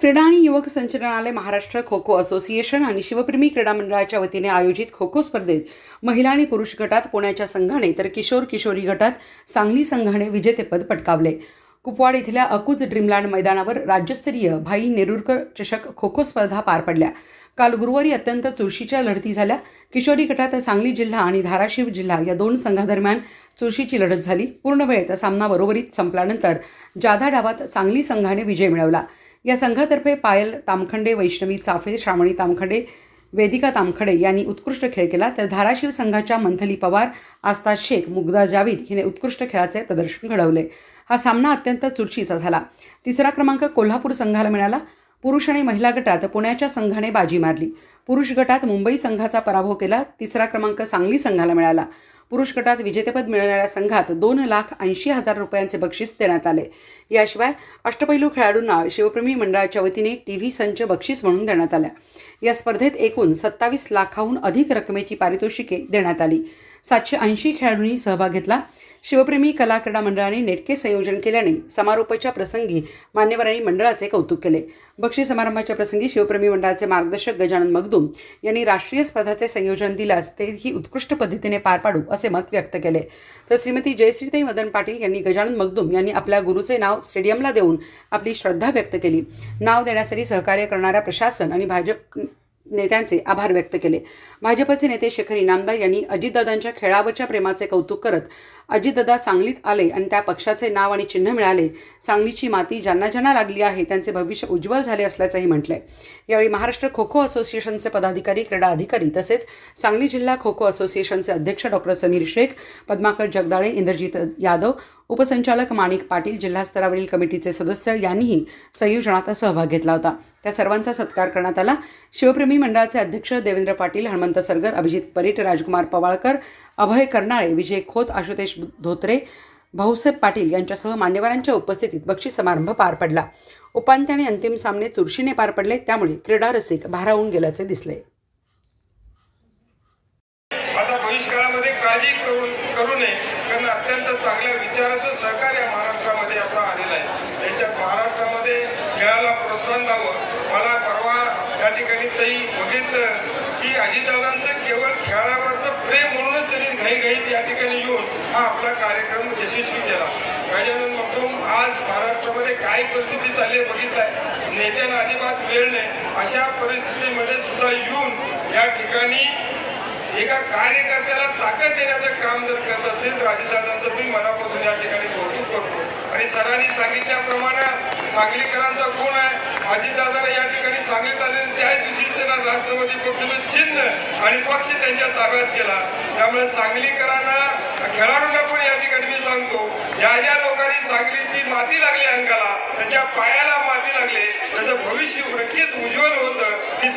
क्रीडा आणि युवक संचलनालय महाराष्ट्र खो खो असोसिएशन आणि शिवप्रेमी क्रीडा मंडळाच्या वतीने आयोजित खो खो स्पर्धेत महिला आणि पुरुष गटात पुण्याच्या संघाने तर किशोर किशोरी गटात सांगली संघाने विजेतेपद पटकावले. कुपवाड इथल्या अकुज ड्रीमलँड मैदानावर राज्यस्तरीय भाई नेरुरकर चषक खो खो स्पर्धा पार पडल्या. काल गुरुवारी अत्यंत चुरशीच्या लढती झाल्या. किशोरी गटात सांगली जिल्हा आणि धाराशिव जिल्हा या दोन संघादरम्यान चुरशीची लढत झाली. पूर्ण वेळेत सामना बरोबरीत संपल्यानंतर जाधा डावात सांगली संघाने विजय मिळवला. या संघातर्फे पायल तामखंडे वैष्णवी चाफे श्रावणी तामखंडे वेदिका तामखडे यांनी उत्कृष्ट खेळ केला. तर धाराशिव संघाच्या मंथली पवार आस्था शेख मुग्धा जावीद हिने उत्कृष्ट खेळाचे प्रदर्शन घडवले. हा सामना अत्यंत चुरशीचा झाला. तिसरा क्रमांक कोल्हापूर संघाला मिळाला. पुरुष आणि महिला गटात पुण्याच्या संघाने बाजी मारली. पुरुष गटात मुंबई संघाचा पराभव केला. तिसरा क्रमांक सांगली संघाला मिळाला. पुरुष गटात विजेतेपद मिळणाऱ्या संघात दोन लाख ऐंशी हजार रुपयांचे बक्षीस देण्यात आले. याशिवाय अष्टपैलू खेळाडूंना शिवप्रेमी मंडळाच्या वतीने टी व्ही संच बक्षीस म्हणून देण्यात आल्या. या स्पर्धेत एकूण सत्तावीस लाखाहून अधिक रकमेची पारितोषिके देण्यात आली. सातशे ऐंशी खेळाडूंनी सहभाग घेतला. शिवप्रेमी कला क्रीडा मंडळाने नेटके संयोजन केल्याने समारोपाच्या प्रसंगी मान्यवरांनी मंडळाचे कौतुक केले. बक्षीस समारंभाच्या प्रसंगी शिवप्रेमी मंडळाचे मार्गदर्शक गजानन मगदूम यांनी राष्ट्रीय स्पर्धाचे संयोजन दिल्यास तेही उत्कृष्ट पद्धतीने पार पाडू असे मत व्यक्त केले. तर श्रीमती जयश्रीताई मदन पाटील यांनी गजानन मगदूम यांनी आपल्या गुरुचे नाव स्टेडियमला देऊन आपली श्रद्धा व्यक्त केली. नाव देण्यासाठी सहकार्य करणाऱ्या प्रशासन आणि भाजप नेत्यांचे आभार व्यक्त केले. भाजपचे नेते शेखर इनामदार यांनी अजितदादांच्या खेळावरच्या प्रेमाचे कौतुक करत अजितदादा सांगलीत आले आणि त्या पक्षाचे नाव आणि चिन्ह मिळाले. सांगलीची माती ज्यांना ज्यांना लागली आहे त्यांचे भविष्य उज्ज्वल झाले असल्याचंही म्हटलंय. यावेळी महाराष्ट्र खो खो असोसिएशनचे पदाधिकारी क्रीडा अधिकारी तसेच सांगली जिल्हा खो खो असोसिएशनचे अध्यक्ष डॉक्टर समीर शेख पद्माकर जगदाळे इंद्रजित यादव उपसंचालक माणिक पाटील जिल्हास्तरावरील कमिटीचे सदस्य यांनीही संयोजनात सहभाग घेतला होता. त्या सर्वांचा सत्कार करण्यात आला. शिवप्रेमी मंडळाचे अध्यक्ष देवेंद्र पाटील हनुमंत सरगर अभिजित परीट राजकुमार पवाळकर अभय कर्नाळे विजय खोत आशुतोष धोत्रे भाऊसाहेब पाटील यांच्यासह मान्यवरांच्या उपस्थितीत बक्षीस समारंभ पार पडला. उपांत्य आणि अंतिम सामने चुरशीने पार पडले त्यामुळे क्रीडा रसिक भारावून गेल्याचे दिसले. आता भविष्यकाळामध्ये काळजी करू नये कारण अत्यंत चांगल्या विचाराचं सहकार्य महाराष्ट्रामध्ये आता आलेलं आहे. त्याच्यात महाराष्ट्रामध्ये खेळाला प्रोत्साहन द्यावं. मला परवा या ठिकाणी तरी बघितलं की अजितदादांचं केवळ खेळावरचं प्रेम म्हणूनच त्यांनी घाईघाईत या ठिकाणी हा आपला कार्यक्रम यशस्वी केला. गजानन मगदूम आज महाराष्ट्रामध्ये काय परिस्थिती चालली आहे बघितलंय. नेत्यांना अजिबात वेळ नाही. अशा परिस्थितीमध्ये सुद्धा येऊन या ठिकाणी एका कार्यकर्त्याला ताकद देण्याचं काम जर करत असेल तर अजितदादांचं मी मनापासून या ठिकाणी कौतुक करतो. आणि सरांनी सांगितल्याप्रमाणे सांगलीकरांचा गुण आहे. अजितदादाला या ठिकाणी सांगण्यात आले आणि त्याच दिवशी त्यांना राष्ट्रवादी पक्षाचं चिन्ह आणि पक्ष त्यांच्या ताब्यात केला. त्यामुळे सांगलीकरांना खेळाडूंना पण या ठिकाणी मी सांगतो ज्या ज्या लोकांनी सांगलीची माती लागली अंगाला त्याच्या पायाला माती लागले त्याचं भविष्य नक्कीच उज्ज्वल होतं की